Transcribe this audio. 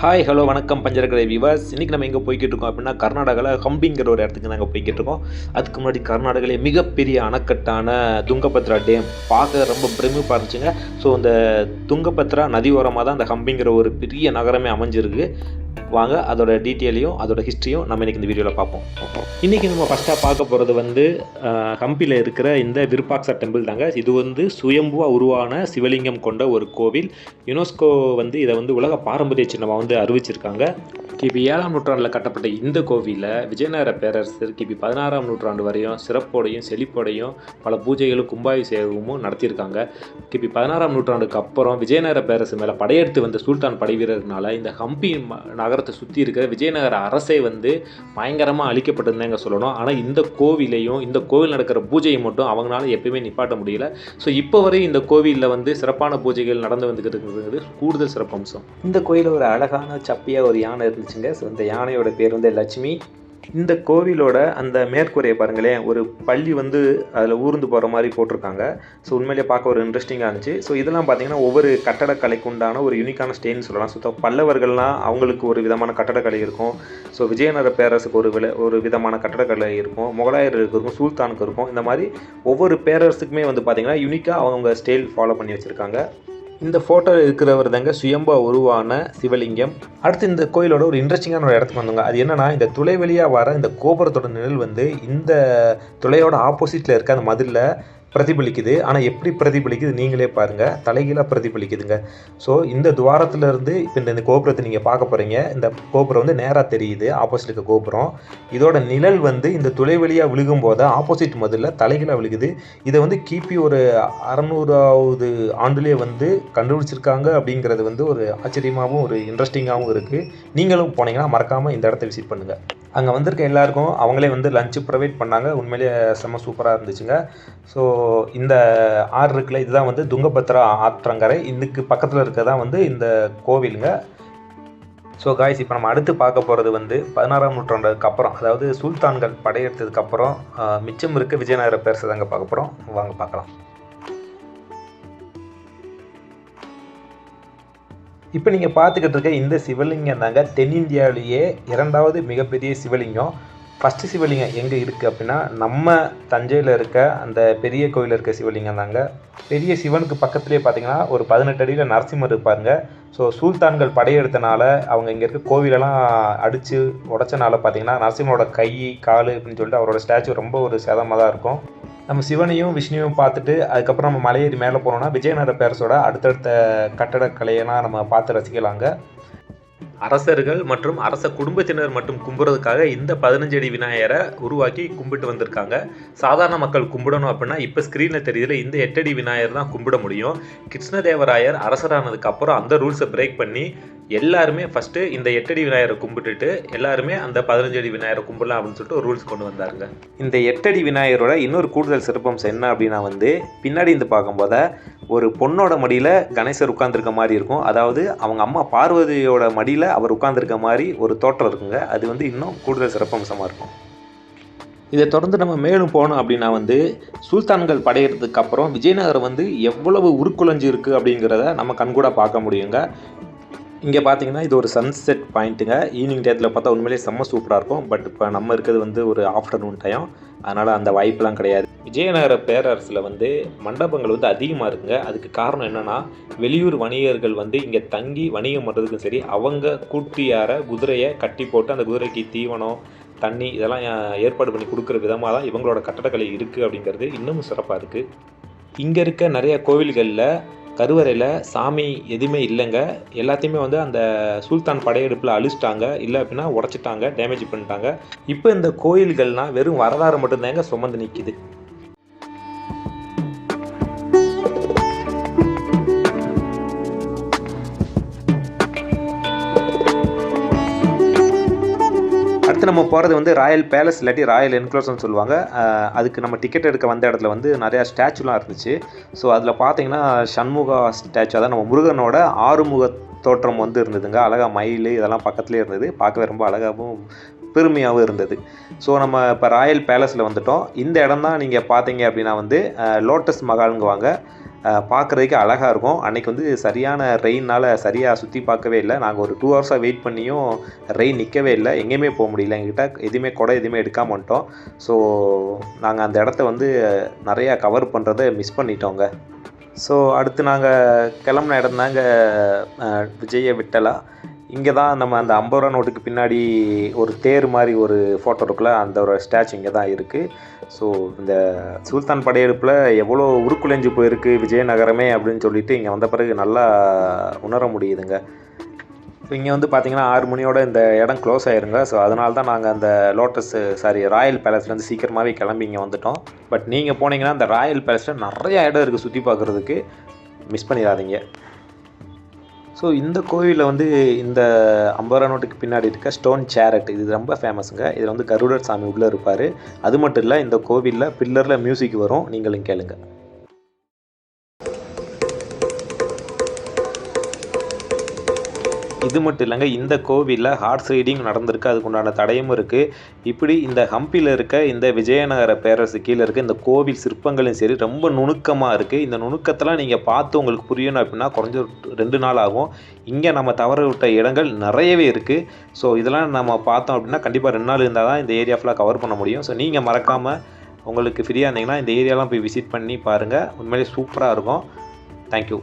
Hi hello வணக்கம் பஞ்சரக்கடை விவாஸ் இன்றைக்கி நம்ம எங்கே போய்கிட்டு இருக்கோம் அப்படின்னா கர்நாடகாவில் ஹம்பிங்கிற ஒரு இடத்துக்கு நாங்கள் போய்கிட்டு இருக்கோம். அதுக்கு முன்னாடி கர்நாடகாவிலே மிகப்பெரிய அணைக்கட்டான துங்கபத்ரா டேம் பார்க்க ரொம்ப பிரமிப்பாக இருந்துச்சுங்க. ஸோ இந்த துங்கபத்ரா நதி ஓரமாக தான் அந்த ஹம்பிங்கிற ஒரு பெரிய நகரமே அமைஞ்சிருக்கு. வாங்க அதோட டீட்டெயிலையும் அதோட ஹிஸ்ட்ரியும் நம்ம இன்றைக்கி இந்த வீடியோவில் பார்ப்போம். இன்றைக்கி நம்ம ஃபஸ்ட்டாக பார்க்க போகிறது வந்து ஹம்பியில் இருக்கிற இந்த விருப்பாக்சா டெம்பிள் தாங்க. இது வந்து சுயம்புவா உருவான சிவலிங்கம் கொண்ட ஒரு கோவில். யுனெஸ்கோ வந்து இதை வந்து உலக பாரம்பரிய சின்னமாக வந்து அறிவிச்சிருக்காங்க. கிபி ஏழாம் நூற்றாண்டில் கட்டப்பட்ட இந்த கோவிலில் விஜயநகர பேரரசர் கிபி பதினாறாம் நூற்றாண்டு வரையும் சிறப்போடையும் செழிப்போடையும் பல பூஜைகளும் கும்பாபிஷேகமும் நடத்தியிருக்காங்க. கிபி பதினாறாம் நூற்றாண்டுக்கு அப்புறம் விஜயநகர பேரரசு மேலே படையெடுத்து வந்த சுல்தான் படை வீரர்னால இந்த ஹம்பி ம- நகரத்தை சுற்றி இருக்கிற விஜயநகர அரசே வந்து பயங்கரமாக அழிக்கப்பட்டிருந்தாங்க சொல்லணும். ஆனால் இந்த கோவிலையும் இந்த கோவில் நடக்கிற பூஜையை மட்டும் அவங்களால எப்பயுமே நிப்பாட்ட முடியல. ஸோ இப்போ வரை இந்த கோவிலில் வந்து சிறப்பான பூஜைகள் நடந்து வந்துக்கிட்டு இருக்கிறது கூடுதல் சிறப்பம்சம். இந்த கோயிலில் ஒரு அழகான சப்பியாக ஒரு யானை இருந்துச்சுங்க ஸோ இந்த யானையோட பேர் வந்து லட்சுமி. இந்த கோவிலோட அந்த மேற்கூரையை பாருங்களேன் ஒரு பள்ளி வந்து அதில் ஊர்ந்து போகிற மாதிரி போட்டிருக்காங்க. ஸோ உண்மையிலேயே பார்க்க ஒரு இன்ட்ரெஸ்டிங்காக இருந்துச்சு. ஸோ இதெல்லாம் பார்த்தீங்கன்னா ஒவ்வொரு கட்டடக்கலைக்கு உண்டான ஒரு யூனிக்கான ஸ்டேன்னு சொல்லலாம். ஸோ பல்லவர்கள்லாம் அவங்களுக்கு ஒரு விதமான கட்டடக்கலை இருக்கும். ஸோ விஜயநகர பேரரசுக்கு ஒரு வில ஒரு விதமான கட்டடக்கலை இருக்கும். முகலாயருக்கு இருக்கும் சுல்தானுக்கு இருக்கும். இந்த மாதிரி ஒவ்வொரு பேரரசுக்குமே வந்து பார்த்திங்கன்னா யூனிக்காக அவங்க ஸ்டைல் ஃபாலோ பண்ணி வச்சுருக்காங்க. இந்த ஃபோட்டோவில் இருக்கிறவர் தாங்க சுயம்பா உருவான சிவலிங்கம். அடுத்து இந்த கோயிலோட ஒரு இன்ட்ரெஸ்டிங்கான ஒரு இடத்துக்கு வந்தோங்க அது என்னன்னா இந்த துளை வழியாக வர இந்த கோபுரத்தோட நிழல் வந்து இந்த துளையோட ஆப்போசிட்டில் இருக்க அந்த மதிலில் பிரதிபலிக்குது. ஆனால் எப்படி பிரதிபலிக்குது நீங்களே பாருங்கள் தலைகீழாக பிரதிபலிக்குதுங்க. ஸோ இந்த துவாரத்திலேருந்து இப்போ இந்த இந்த கோபுரத்தை நீங்கள் பார்க்க போகிறீங்க இந்த கோபுரம் வந்து நேராக தெரியுது. ஆப்போசிட் இருக்க கோபுரம். இதோட நிழல் வந்து இந்த துளை வழியாக விழுகும் போது ஆப்போசிட் முதல்ல தலைகீழாக விழுகுது. இதை வந்து கிபி ஒரு அறநூறாவது ஆண்டுலேயே வந்து கண்டுபிடிச்சிருக்காங்க அப்படிங்கிறது வந்து ஒரு ஆச்சரியமாகவும் ஒரு இன்ட்ரெஸ்டிங்காகவும் இருக்குது நீங்களும் போனீங்கன்னா மறக்காமல் இந்த இடத்த விசிட் பண்ணுங்கள் அங்கே வந்திருக்க எல்லாருக்கும் அவங்களே வந்து லஞ்சு ப்ரொவைட் பண்ணாங்க. உண்மையிலேயே செம்ம சூப்பராக இருந்துச்சுங்க. ஸோ இந்த ஆறு இருக்குல்ல இதுதான் வந்து துங்கபத்ரா ஆற்றங்கரை. இதுக்கு பக்கத்தில் இருக்கிறதான் வந்து இந்த கோவிலுங்க. ஸோ காய்ஸ் இப்போ நம்ம அடுத்து பார்க்க போகிறது வந்து பதினாறாம் நூற்றாண்டுக்கு அப்புறம் அதாவது சுல்தான்கள் படையெடுத்ததுக்கப்புறம் மிச்சம் இருக்க விஜயநகர பேரரசு தாங்க பார்க்க போகிறோம் வாங்க பார்க்கலாம். இப்போ நீங்கள் பார்த்துக்கிட்டு இருக்க இந்த சிவலிங்கம் தாங்க தென்னிந்தியாவிலேயே இரண்டாவது மிகப்பெரிய சிவலிங்கம். ஃபஸ்ட்டு சிவலிங்கம் எங்கே இருக்குது அப்படின்னா நம்ம தஞ்சையில் இருக்க அந்த பெரிய கோயிலில் இருக்க சிவலிங்கம் தாங்க. பெரிய சிவனுக்கு பக்கத்துலேயே பார்த்தீங்கன்னா ஒரு பதினெட்டு அடியில் நரசிம்மர் இருப்பாருங்க. ஸோ சுல்தான்கள் படையெடுத்தனால அவங்க இங்கே இருக்க கோவிலெல்லாம் அடித்து உடச்சனால பார்த்தீங்கன்னா நரசிம்மரோட கை கால் அப்படின்னு சொல்லிட்டு அவரோட ஸ்டாச்சு ரொம்ப ஒரு சேதமாக தான் இருக்கும். நம்ம சிவனையும் விஷ்ணுவையும் பார்த்துட்டு அதுக்கப்புறம் நம்ம மலையேறி மேலே போனோம்னா விஜயநகர பேரசோட அடுத்தடுத்த கட்டடக்கலையெல்லாம் நம்ம பார்த்து ரசிக்கலாங்க அரசர்கள் மற்றும் அரச குடும்பத்தினர் மட்டும் கும்பிட்றதுக்காக இந்த பதினஞ்சு அடி விநாயகரை உருவாக்கி கும்பிட்டு வந்திருக்காங்க. சாதாரண மக்கள் கும்பிடணும் அப்படின்னா இப்போ ஸ்க்ரீனில் தெரியுதுல இந்த எட்டடி விநாயகர் தான் கும்பிட முடியும். கிருஷ்ணதேவராயர் அரசரானதுக்கு அப்புறம் அந்த ரூல்ஸை பிரேக் பண்ணி எல்லாருமே ஃபஸ்ட்டு இந்த எட்டடி விநாயகரை கும்பிட்டுட்டு எல்லாருமே அந்த பதினஞ்சு அடி விநாயகரை கும்பிடலாம் அப்படின்னு சொல்லிட்டு ஒரு ரூல்ஸ் கொண்டு வந்தாருங்க. இந்த எட்டடி விநாயகரோட இன்னொரு கூடுதல் சிறப்பம்சம் என்ன அப்படின்னா வந்து பின்னாடி இருந்து பார்க்கும்போத ஒரு பொண்ணோட மடியில் கணேசர் உட்காந்துருக்க மாதிரி இருக்கும். அதாவது அவங்க அம்மா பார்வதியோட மடியில் அவர் உட்காந்துருக்க மாதிரி ஒரு தோற்றம் இருக்குங்க. அது வந்து இன்னும் கூடுதல் சிறப்பம்சமாக இருக்கும். இதை தொடர்ந்து நம்ம மேலும் போனோம் அப்படின்னா வந்து சுல்தான்கள் படையெடுத்ததுக்கு அப்புறம் விஜயநகரம் வந்து எவ்வளவு உருக்குலைஞ்சு இருக்குது அப்படிங்கிறத நம்ம கண்கூட பார்க்க முடியுங்க. இங்கே பார்த்தீங்கன்னா இது ஒரு சன்செட் பாயிண்ட்டுங்க ஈவினிங் டயத்தில் பார்த்தா உண்மையிலேயே செம்ம சூப்பராக இருக்கும். பட் இப்போ நம்ம இருக்கிறது வந்து ஒரு ஆஃப்டர்நூன் டைம் அதனால் அந்த வாய்ப்பெலாம் கிடையாது. விஜயநகர பேரரசில் வந்து மண்டபங்கள் வந்து அதிகமாக இருக்குங்க. அதுக்கு காரணம் என்னென்னா வெளியூர் வணிகர்கள் வந்து இங்கே தங்கி வணிகம் பண்ணுறதுக்கும் சரி அவங்க கூட்டியார குதிரையை கட்டி போட்டு அந்த குதிரைக்கு தீவனம் தண்ணி இதெல்லாம் ஏற்பாடு பண்ணி கொடுக்குற விதமாக தான் இவங்களோட கட்டடக்கலை இருக்குது அப்படிங்கிறது இன்னமும் சிறப்பாக இருக்குது இங்கே இருக்க நிறைய கோவில்களில் கருவறையில் சாமி எதுவுமே இல்லைங்க. எல்லாத்தையுமே வந்து அந்த சுல்தான் படையெடுப்பில் அழிச்சிட்டாங்க. இல்லை அப்படின்னா உடச்சிட்டாங்க டேமேஜ் பண்ணிட்டாங்க. இப்போ இந்த கோயில்கள்னால் வெறும் வரலாறு மட்டும்தாங்க சுமந்து நிற்கிது அடுத்து நம்ம போகிறது வந்து ராயல் பேலஸ் இல்லாட்டி ராயல் என்க்ளோஸ்னு சொல்லுவாங்க. அதுக்கு நம்ம டிக்கெட் எடுக்க வந்த இடத்துல வந்து நிறையா ஸ்டாச்சுலாம் இருந்துச்சு. ஸோ அதில் பார்த்தீங்கன்னா சண்முகா ஸ்டாச்சு அதான் நம்ம முருகனோட ஆறுமுக தோற்றம் வந்து இருந்ததுங்க. அழகாக மயில் இதெல்லாம் பக்கத்துலேயே இருந்தது. பார்க்கவே ரொம்ப அழகாகவும் பெருமையாகவும் இருந்தது. ஸோ நம்ம இப்போ ராயல் பேலஸில் வந்துட்டோம். இந்த இடம் தான் நீங்கள் பார்த்தீங்க அப்படின்னா வந்து லோட்டஸ் மகாலுங்குவாங்க. பார்க்குறதுக்கே அழகாக இருக்கும். அன்றைக்கி வந்து சரியான ரெயினால் சரியாக சுற்றி பார்க்கவே இல்லை. நாங்கள் ஒரு டூ ஹவர்ஸாக வெயிட் பண்ணியும் ரெயின் நிற்கவே இல்லை. எங்கேயுமே போக முடியல. எங்ககிட்ட எதுவுமே குடை எதுவுமே எடுக்காம வந்துட்டோம். ஸோ நாங்கள் அந்த இடத்த வந்து நிறையா கவர் பண்ணுறதை மிஸ் பண்ணிட்டோங்க. ஸோ அடுத்து நாங்கள் கிளம்புன இடம் தாங்க விஜய விட்டலா. இங்கே தான் நம்ம அந்த ஐம்பது ரூபா நோட்டுக்கு பின்னாடி ஒரு தேர் மாதிரி ஒரு ஃபோட்டோ இருக்குல்ல அந்த ஒரு ஸ்டாச்சு இங்கே தான் இருக்குது ஸோ இந்த சுல்தான் படையெடுப்பில் எவ்வளோ உருக்குலைஞ்சு போயிருக்கு விஜயநகரமே அப்படின்னு சொல்லிட்டு இங்கே வந்த பிறகு நல்லா உணர முடியுதுங்க. இப்போ இங்கே வந்து பார்த்திங்கன்னா ஆறு மணியோட இந்த இடம் க்ளோஸ் ஆயிருங்க. ஸோ அதனால தான் நாங்கள் அந்த லோட்டஸ் சாரி ராயல் பேலஸ்லேருந்து சீக்கிரமாகவே கிளம்பி இங்கே வந்துட்டோம். பட் நீங்கள் போனீங்கன்னா அந்த ராயல் பேலஸில் நிறையா இடம் இருக்குது சுற்றி பார்க்குறதுக்கு மிஸ் பண்ணிடாதீங்க. ஸோ இந்த கோவிலில் வந்து இந்த ஐம்பது பின்னாடி இருக்க ஸ்டோன் சேரட் இது ரொம்ப ஃபேமஸுங்க இதில் வந்து கருடர் சாமி உள்ளே இருப்பார். அது மட்டும் இல்லை இந்த கோவிலில் பில்லரில் மியூசிக் வரும். நீங்களும் கேளுங்கள் இது மட்டும் இல்லைங்க இந்த கோவிலில் ஹார்ஸ் ரைடிங் நடந்திருக்கு அதுக்குண்டான தடையும் இருக்குது இப்படி இந்த ஹம்பியில் இருக்க இந்த விஜயநகர பேரரசு கீழே இருக்க இந்த கோவில் சிற்பங்களும் சரி ரொம்ப நுணுக்கமாக இருக்குது இந்த நுணுக்கத்தெல்லாம் நீங்கள் பார்த்து உங்களுக்கு புரியணும் அப்படின்னா குறைஞ்ச ரெண்டு நாள் ஆகும். இங்கே நம்ம தவற விட்ட இடங்கள் நிறையவே இருக்குது ஸோ இதெல்லாம் நம்ம பார்த்தோம் அப்படின்னா கண்டிப்பாக ரெண்டு நாள் இருந்தால் தான் இந்த ஏரியா ஃபுல்லாக கவர் பண்ண முடியும். ஸோ நீங்கள் மறக்காமல் உங்களுக்கு ஃப்ரீயாக இருந்தீங்கன்னா இந்த ஏரியாலாம் போய் விசிட் பண்ணி பாருங்கள் உண்மையிலேயே சூப்பராக இருக்கும். தேங்க்யூ